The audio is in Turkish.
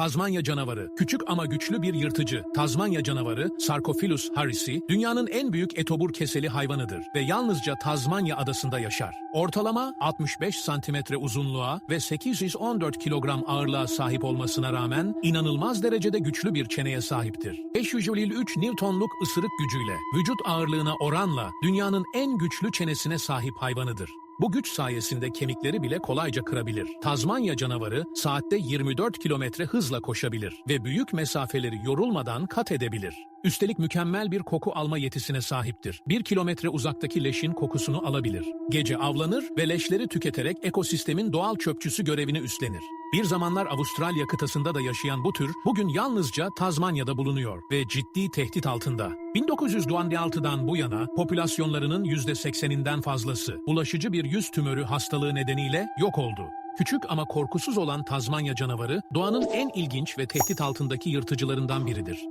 Tazmanya canavarı, küçük ama güçlü bir yırtıcı. Tazmanya canavarı, Sarcophilus harrisi, dünyanın en büyük etobur keseli hayvanıdır ve yalnızca Tazmanya adasında yaşar. Ortalama 65 santimetre uzunluğa ve 814 kilogram ağırlığa sahip olmasına rağmen inanılmaz derecede güçlü bir çeneye sahiptir. 503 Newton'luk ısırık gücüyle, vücut ağırlığına oranla dünyanın en güçlü çenesine sahip hayvanıdır. Bu güç sayesinde kemikleri bile kolayca kırabilir. Tazmanya canavarı saatte 24 kilometre hızla koşabilir ve büyük mesafeleri yorulmadan kat edebilir. Üstelik mükemmel bir koku alma yetisine sahiptir. Bir kilometre uzaktaki leşin kokusunu alabilir. Gece avlanır ve leşleri tüketerek ekosistemin doğal çöpçüsü görevini üstlenir. Bir zamanlar Avustralya kıtasında da yaşayan bu tür bugün yalnızca Tazmanya'da bulunuyor ve ciddi tehdit altında. 1996'dan bu yana popülasyonlarının %80'inden fazlası bulaşıcı bir yüz tümörü hastalığı nedeniyle yok oldu. Küçük ama korkusuz olan Tazmanya canavarı doğanın en ilginç ve tehdit altındaki yırtıcılarından biridir.